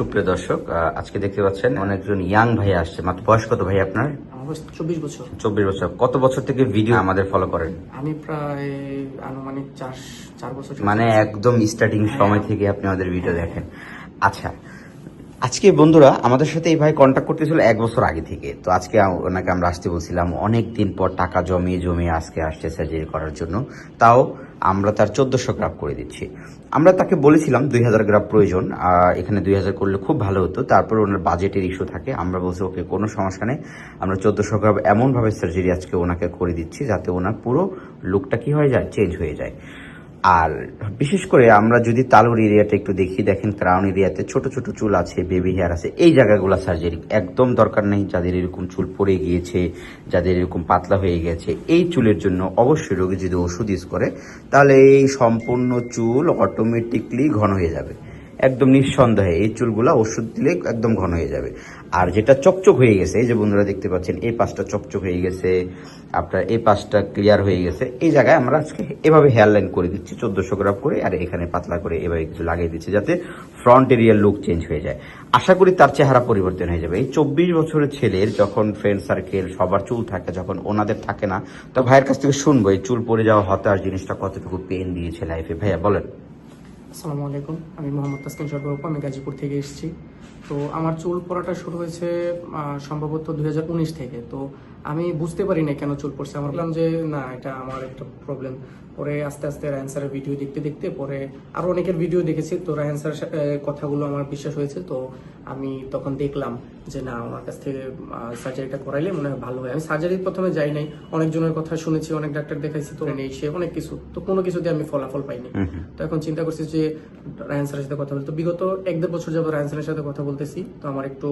সুপ্রিয় দর্শক আজকে দেখতে পাচ্ছেন অনেকজন ইয়াং ভাই আসছে মাত্র বয়স কত ভাই আপনার? চব্বিশ বছর। চব্বিশ বছর। কত বছর থেকে ভিডিও আমাদের ফলো করেন? আমি প্রায় আনুমানিক চার চার বছর মানে একদম স্টার্টিং সময় থেকে আপনি আমাদের ভিডিও দেখেন। আচ্ছা আজকে বন্ধুরা আমাদের সাথে এই ভাই কন্ট্যাক্ট করতেছিল এক বছর আগে থেকে। তো আজকে ওনাকে আমরা আসতে বলছিলাম অনেক দিন পর টাকা জমিয়ে জমিয়ে আজকে আসছে সার্জারি করার জন্য। তাও আমরা তার চোদ্দশো গ্রাম করে দিচ্ছি। আমরা তাকে বলেছিলাম দুই হাজার গ্রাম প্রয়োজন এখানে দুই হাজার করলে খুব ভালো হতো। তারপর ওনার বাজেটের ইস্যু থাকে। আমরা বলছি, ওকে, কোনো সমস্যা নেই। আমরা চোদ্দশো গ্রাম এমনভাবে সার্জারি আজকে ওনাকে করে দিচ্ছি যাতে ওনার পুরো লুকটা কি হয়ে যায় চেঞ্জ হয়ে যায়। আর বিশেষ করে আমরা যদি তালুর এরিয়াটা একটু দেখি, দেখেন ক্রাউন এরিয়াতে ছোট ছোট চুল আছে বেবি হেয়ার আছে। এই জায়গাগুলো সার্জারি একদম দরকার নেই, যাদের এরকম চুল পড়ে গিয়েছে, যাদের এরকম পাতলা হয়ে গেছে, এই চুলের জন্য অবশ্যই রোগী যদি ওষুধ ইউজ করে, তাহলে এই সম্পূর্ণ চুল অটোমেটিকলি ঘন হয়ে যাবে। একদম নিঃসন্দেহে এই চুলগুলা ওষুধ দিলে একদম ঘন হয়ে যাবে। আর যেটা চকচক হয়ে গেছে, এই যে বন্ধুরা দেখতে পাচ্ছেন, এই পাশটা চকচক হয়ে গেছে, আপনার এই পাশটা ক্লিয়ার হয়ে গেছে। এই জায়গায় আমরা আজকে এভাবে হেয়ার লাইন করে দিচ্ছি, চোদ্দশো গ্রাম করে, আর এখানে পাতলা করে এভাবে কিছু লাগিয়ে দিচ্ছি যাতে ফ্রন্ট এরিয়ার লুক চেঞ্জ হয়ে যায়। আশা করি তার চেহারা পরিবর্তন হয়ে যাবে। এই চব্বিশ বছরের ছেলের যখন ফ্রেন্ড সার্কেল সবার চুল থাকে, যখন ওনাদের থাকে না, তো ভাইয়ের কাছ থেকে শুনব, এই চুল পড়ে যাওয়া হতাশ জিনিসটা কতটুকু পেন দিয়েছে লাইফে ভাইয়া, বলেন। আসসালামু আলাইকুম। আমি মোহাম্মদ তাসকিন সরকার আমি গাজীপুর থেকে এসেছি। তো আমার চুল পড়াটা শুরু হয়েছে সম্ভবত দুই থেকে। তো আমি বুঝতে পারি না কেন চুল পড়ছে। আমার বললাম যে না এটা আমার একটা প্রবলেম পরে আস্তে আস্তে রায়ন স্যারের ভিডিও দেখতে দেখতে পরে আরও অনেকের ভিডিও দেখেছি। তো রায়ন কথাগুলো আমার বিশ্বাস হয়েছে। তো আমি তখন দেখলাম যে না আমার কাছ থেকে সার্জারিটা করাইলে মনে হয় ভালো হয়। আমি সার্জারি প্রথমে যাই নাই। অনেকজনের কথা শুনেছি অনেক ডাক্তার দেখাইছি তো। নেই সে অনেক কিছু তো কোনো কিছুতে আমি ফলাফল পাইনি। তো এখন চিন্তা করছি যে রায়ন স্যারের সাথে কথা বলতে তো বিগত এক দেড় বছর যাবত রায়ন স্যারের সাথে কথা বলতেছি। তো আমার একটু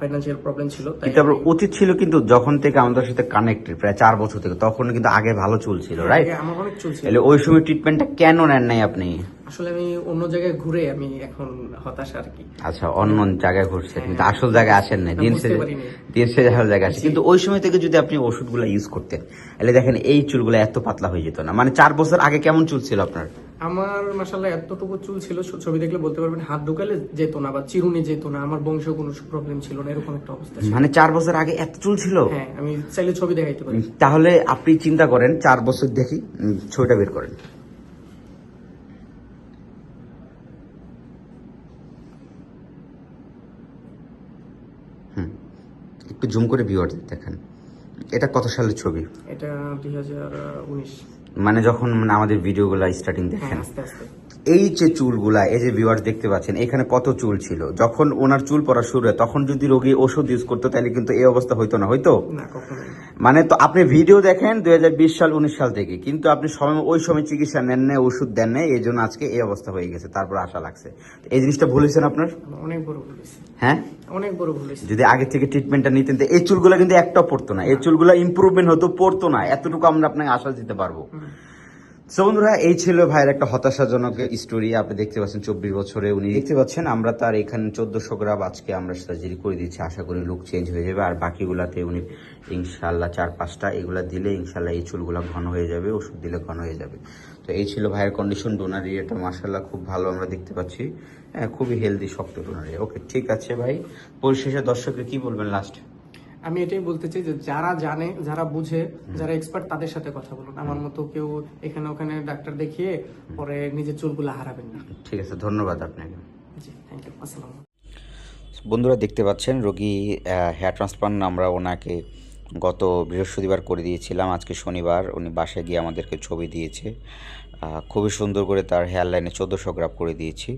ফাইন্যান্সিয়াল প্রবলেম ছিল তাই কিন্তু উচিত ছিল কিন্তু যখন থেকে আমাদের সাথে কানেক্টেড প্রায় চার বছর থেকে তখন কিন্তু আগে ভালো চুল ছিল রাইট আগে আমার অনেক চলছিল। তাহলে ওই সময় ট্রিটমেন্টটা কেন নেন নাই আপনি? আসলে আমি অন্য জায়গায় ঘুরে আমি এখন হতাশা আর কি। আচ্ছা অন্য জায়গায় ঘুরছেন কিন্তু আসল জায়গায় আসেন না দিন শেষে দিন শেষে আসল জায়গায় আসে কিন্তু ওই সময় থেকে যদি আপনি ওষুধগুলো ইউজ করতেন তাহলে দেখেন এই চুলগুলো এত পাতলা হয়ে যেত না। মানে চার বছর আগে কেমন চুল ছিল আপনার? আমার মাসাল্লাহ এতটুকু চুল ছিল ছবি দেখলে বলতে পারবেন হাত ঢুকালে যেত না বা চিরুনি যেত না আমার বংশ কোনো প্রবলেম ছিল না এরকম একটা অবস্থা মানে চার বছর আগে এত চুল ছিল? হ্যাঁ আমি চাইলে ছবি দেখাইতে পারি। তাহলে আপনি চিন্তা করেন চার বছর দেখি ছবিটা বের করেন। হুম একটু জুম করে ভিউয়ার দেখেন। এটা কত সালের ছবি? এটা দুই হাজার উনিশ। মানে যখন মানে আমাদের ভিডিওগুলো স্টার্টিং হ্যাঁ দেখেন। এই যে চুলগুলা এই যে ভিউয়ার্স দেখতে পাচ্ছেন এখানে কত চুল ছিল? যখন ওনার চুল পড়া শুরু হয় তখন যদি রোগী ওষুধ ইউজ করতো তাহলে কিন্তু এই অবস্থা হইতো না হইতো? মানে তো আপনি ভিডিও দেখেন দু হাজার বিশ সাল উনিশ সাল থেকে কিন্তু আপনি সময় ওই সময় চিকিৎসা নেন নাই ওষুধ দেন নাই এই জন্য আজকে এই অবস্থা হয়ে গেছে তারপর আশা লাগছে। এই জিনিসটা ভুলেছেন আপনার? অনেক বড় ভুল হ্যাঁ? অনেক বড় ভুল যদি আগে থেকে ট্রিটমেন্টটা নিতেন তো এই চুলগুলো কিন্তু একটাও পড়তো না এই চুলগুলো ইমপ্রুভমেন্ট হতো পড়তো না এতটুকু আমরা আপনাকে আশা দিতে পারব। সো বন্ধুরা, এই ছিল ভাইয়ের একটা হতাশাজনক স্টোরি আপনি দেখতে পাচ্ছেন চব্বিশ বছরে উনি দেখতে পাচ্ছেন, আমরা তার এখানে চোদ্দশো গ্রাম আজকে আমরা সার্জারি করে দিচ্ছি। আশা করি লুক চেঞ্জ হয়ে যাবে। আর বাকিগুলাতে উনি ইনশাল্লাহ চার পাঁচটা এগুলা দিলে ইনশাল্লাহ এই চুলগুলা ঘন হয়ে যাবে, ওষুধ দিলে ঘন হয়ে যাবে। তো এই ছিল ভাইয়ের কন্ডিশন ডোনার এরিয়াটা মাসাল্লাহ খুব ভালো আমরা দেখতে পাচ্ছি। হ্যাঁ খুবই হেলদি শক্ত ডোনার ওকে ঠিক আছে ভাই। পরিশেষে দর্শককে কি বলবেন লাস্ট আমি এটাই বলতে চাই যে যারা জানে যারা বুঝে যারা এক্সপার্ট তাদের সাথে কথা বলুন। আমার মতো কেউ এখানে ওখানে ডাক্তার দেখিয়ে পরে নিজের চুলগুলো হারাবেন না। ঠিক আছে ধন্যবাদ আপনাকে। জি থ্যাংক ইউ আসসালাম বন্ধুরা দেখতে পাচ্ছেন রোগী হেয়ার ট্রান্সপ্লান্ট আমরা ওনাকে গত বৃহস্পতিবার করে দিয়েছিলাম। আজকে শনিবার উনি বাসায় গিয়ে আমাদেরকে ছবি দিয়েছে। খুবই সুন্দর করে তার হেয়ার লাইনে চোদ্দোশো গ্রাফ করে দিয়েছি।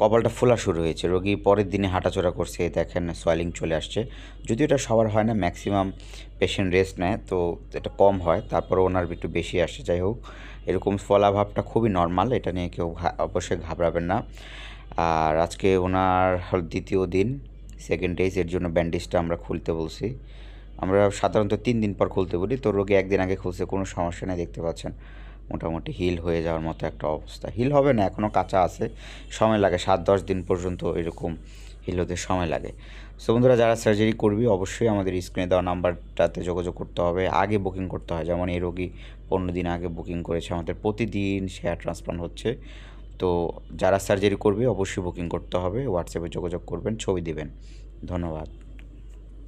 কপালটা ফোলা শুরু হয়েছে। রোগী পরের দিনে হাঁটাচলা করছে দেখেন সোয়েলিং চলে আসছে। যদিও এটা সবার হয় না ম্যাক্সিমাম পেশেন্ট রেস্ট নেয়, তো এটা কম হয়, তারপরে ওনার একটু বেশি আসে, যাই হোক। এরকম ফলাভাবটা খুবই নর্মাল এটা নিয়ে কেউ অবশ্যই ঘাবড়াবেন না। আর আজকে ওনার দ্বিতীয় দিন সেকেন্ড ডেজ এর জন্য ব্যান্ডেজটা আমরা খুলতে বলছি। আমরা সাধারণত তিন দিন পর খুলতে বলি, তো রোগী একদিন আগে খুলছে, কোনো সমস্যা নেই, দেখতে পাচ্ছেন। মোটামুটি হিল হয়ে যাওয়ার মতো একটা অবস্থা। হিল হবে না এখনও কাঁচা আছে। সময় লাগে সাত দশ দিন পর্যন্ত এরকম হিল হতে সময় লাগে। সো বন্ধুরা, যারা সার্জারি করবি, অবশ্যই আমাদের স্ক্রিনে দেওয়া নাম্বারটাতে যোগাযোগ করতে হবে। আগে বুকিং করতে হয়, যেমন এই রোগী পনেরো দিন আগে বুকিং করেছে, আমাদের প্রতিদিন শেয়ার ট্রান্সপ্লান্ট হচ্ছে। তো যারা সার্জারি করবে, অবশ্যই বুকিং করতে হবে। হোয়াটসঅ্যাপে যোগাযোগ করবেন, ছবি দেবেন। ধন্যবাদ।